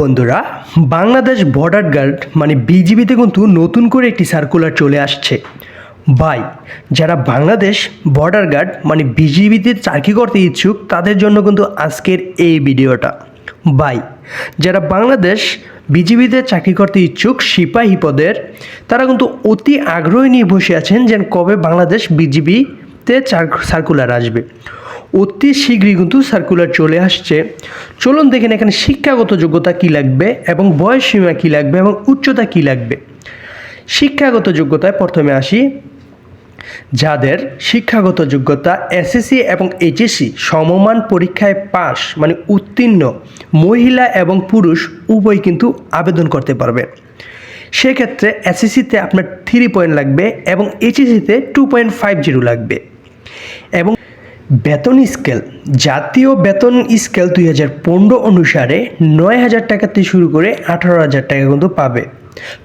বন্ধুরা, Bangladesh border guard মানে বিজিবিতে কিন্তু নতুন করে একটি সার্কুলার চলে আসছে। বাই যারা বাংলাদেশ বর্ডার গার্ড মানে বিজিবিতে চাকরি করতে ইচ্ছুক, তাদের জন্য কিন্তু আজকের এই ভিডিওটা। বাই যারা বাংলাদেশ বিজিবিতে চাকরি করতে ইচ্ছুক, সিপাহী পদের, তারা কিন্তু অতি আগ্রহী নিয়ে বসে আছেন যে কবে বাংলাদেশ বিজিবিতে সার্কুলার আসবে। অতি শীঘ্রই কিন্তু সার্কুলার চলে আসছে। চলুন দেখেন এখানে শিক্ষাগত যোগ্যতা কী লাগবে এবং বয়স সীমা কী লাগবে এবং উচ্চতা কী লাগবে। শিক্ষাগত যোগ্যতায় প্রথমে আসি। যাদের শিক্ষাগত যোগ্যতা এসএসসি এবং এইচএসসি সমমান পরীক্ষায় পাশ মানে উত্তীর্ণ, মহিলা এবং পুরুষ উভয় কিন্তু আবেদন করতে পারবে। সেক্ষেত্রে এসএসসিতে আপনার থ্রি পয়েন্ট লাগবে এবং এইচএসসিতে টু পয়েন্ট ফাইভ জিরো লাগবে। এবং বেতন স্কেল, জাতীয় বেতন স্কেল দুই হাজার পনেরো অনুসারে নয় হাজার টাকাতে শুরু করে আঠারো হাজার টাকা কিন্তু পাবে।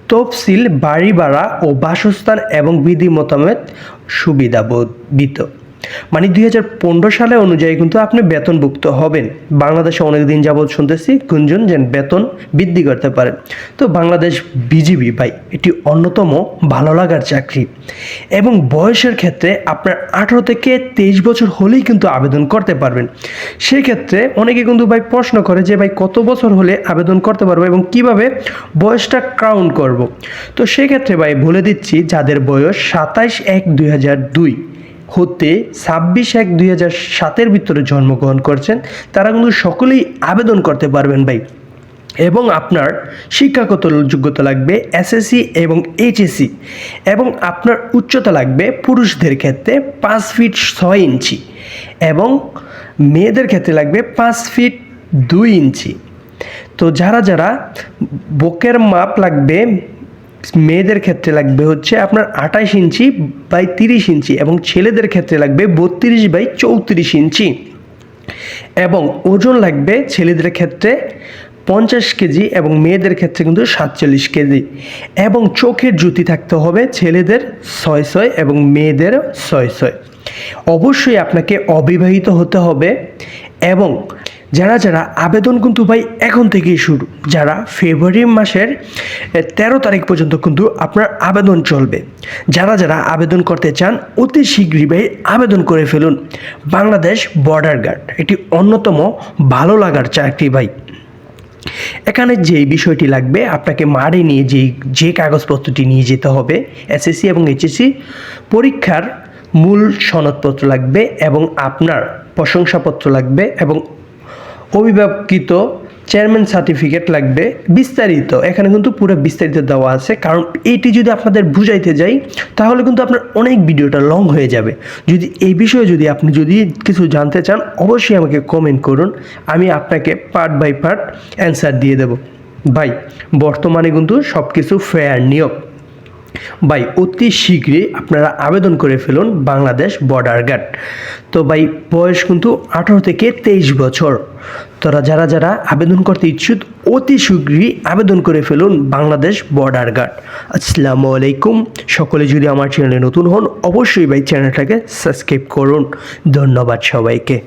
তফসিল বাড়ি ভাড়া ও বাসস্থান এবং বিধি মতামত সুবিধাবিত মানে দুই হাজার পনেরো সালে অনুযায়ী কিন্তু আপনি বেতনভুক্ত হবেন। বাংলাদেশে অনেক দিন যাবৎ শুনতেছি গুঞ্জন যে বেতন বৃদ্ধি করতে পারে। তো বাংলাদেশ বিজিবি ভাই, এটি অন্যতম ভালো লাগার চাকরি। এবং বয়সের ক্ষেত্রে আপনার আঠারো থেকে তেইশ বছর হলেই কিন্তু আবেদন করতে পারবেন। সেক্ষেত্রে অনেকে কিন্তু ভাই প্রশ্ন করে যে ভাই কত বছর হলে আবেদন করতে পারব এবং কীভাবে বয়সটা কাউন্ট করব? তো সেক্ষেত্রে ভাই বলে দিচ্ছি, যাদের বয়স সাতাইশ এক দুই হাজার দুই হতে ছাব্বিশ এক দুই হাজার সাতের ভিতরে জন্মগ্রহণ করছেন। তারা কিন্তু সকলেই আবেদন করতে পারবেন ভাই। এবং আপনার শিক্ষাগত যোগ্যতা লাগবে এসএসসি এবং এইচএসসি। এবং আপনার উচ্চতা লাগবে পুরুষদের ক্ষেত্রে পাঁচ ফিট ছয় ইঞ্চি। এবং মেয়েদের ক্ষেত্রে লাগবে পাঁচ ফিট দুই ইঞ্চি। তো যারা যারা বুকের মাপ লাগবে মেয়েদের ক্ষেত্রে লাগবে হচ্ছে আপনার আঠাশ ইঞ্চি বাই তিরিশ ইঞ্চি এবং ছেলেদের ক্ষেত্রে লাগবে বত্রিশ বাই চৌত্রিশ ইঞ্চি। এবং ওজন লাগবে ছেলেদের ক্ষেত্রে পঞ্চাশ কেজি এবং মেয়েদের ক্ষেত্রে কিন্তু সাতচল্লিশ কেজি। এবং চোখের জুতি থাকতে হবে ছেলেদের ছয় ছয় এবং মেয়েদের ছয় ছয়। অবশ্যই আপনাকে অবিবাহিত হতে হবে। এবং যারা যারা আবেদন কিন্তু ভাই এখন থেকেই শুরু, যারা ফেব্রুয়ারি মাসের তেরো তারিখ পর্যন্ত কিন্তু আপনার আবেদন চলবে। যারা যারা আবেদন করতে চান, অতি শীঘ্রই ভাই আবেদন করে ফেলুন। বাংলাদেশ বর্ডার গার্ড এটি অন্যতম ভালো লাগার চাকরি ভাই। এখানে যেই বিষয়টি লাগবে, আপনাকে মারে নিয়ে যেই, যে কাগজপত্রটি নিয়ে যেতে হবে, এসএসসি এবং এইচএসসি পরীক্ষার মূল সনদপত্র লাগবে এবং আপনার প্রশংসাপত্র লাগবে এবং অভিভাবকৃত চেয়ারম্যান সার্টিফিকেট লাগবে। বিস্তারিত, এখানে কিন্তু পুরো বিস্তারিত দেওয়া আছে। কারণ এইটি যদি আপনাদের বুঝাইতে যাই, তাহলে কিন্তু আপনার অনেক ভিডিওটা লং হয়ে যাবে। যদি এই বিষয়ে যদি আপনি যদি কিছু জানতে চান, অবশ্যই আমাকে কমেন্ট করুন। আমি আপনাকে পার্ট বাই পার্ট অ্যান্সার দিয়ে দেব। ভাই, বর্তমানে কিন্তু সব কিছু ফেয়ার নিয়োগ। ভাই, অতি শীঘ্রই আপনারা আবেদন করে ফেলুন বাংলাদেশ বর্ডার গার্ড তো ভাই, বয়স কিন্তু আঠারো থেকে তেইশ বছর। তোরা যারা যারা আবেদন করতে ইচ্ছুক, অতি শীঘ্রই আবেদন করে ফেলুন বাংলাদেশ বর্ডার গার্ড আসসালামু আলাইকুম। সকলে যদি আমার চ্যানেলে নতুন হন, অবশ্যই ভাই চ্যানেলটাকে সাবস্ক্রাইব করুন। ধন্যবাদ সবাইকে।